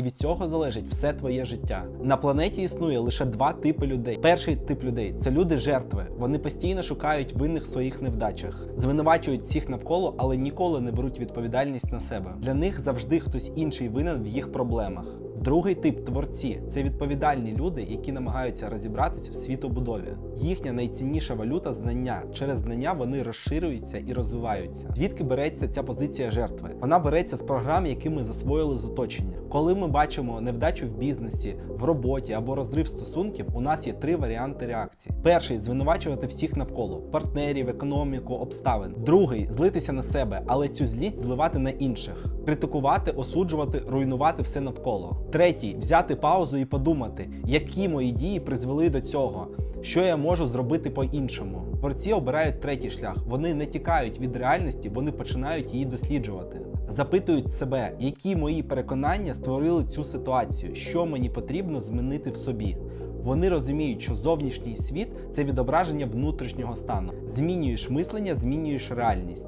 І від цього залежить все твоє життя. На планеті існує лише два типи людей. Перший тип людей це люди жертви. Вони постійно шукають винних в своїх невдачах, звинувачують всіх навколо, але ніколи не беруть відповідальність на себе. Для них завжди хтось інший винен в їх проблемах. Другий тип творці це відповідальні люди, які намагаються розібратися в світобудові. Їхня найцінніша валюта знання. Через знання вони розширюються і розвиваються. Звідки береться ця позиція жертви? Вона береться з програм, які ми засвоїли з оточення. Коли ми бачимо невдачу в бізнесі, в роботі або розрив стосунків, у нас є три варіанти реакції: перший звинувачувати всіх навколо партнерів, економіку, обставин. Другий злитися на себе, але цю злість зливати на інших, критикувати, осуджувати, руйнувати все навколо. Третій взяти паузу і подумати, які мої дії призвели до цього, що я можу зробити по-іншому. Творці обирають третій шлях. Вони не тікають від реальності, вони починають її досліджувати. Запитують себе, які мої переконання створили цю ситуацію, що мені потрібно змінити в собі. Вони розуміють, що зовнішній світ це відображення внутрішнього стану. Змінюєш мислення, змінюєш реальність.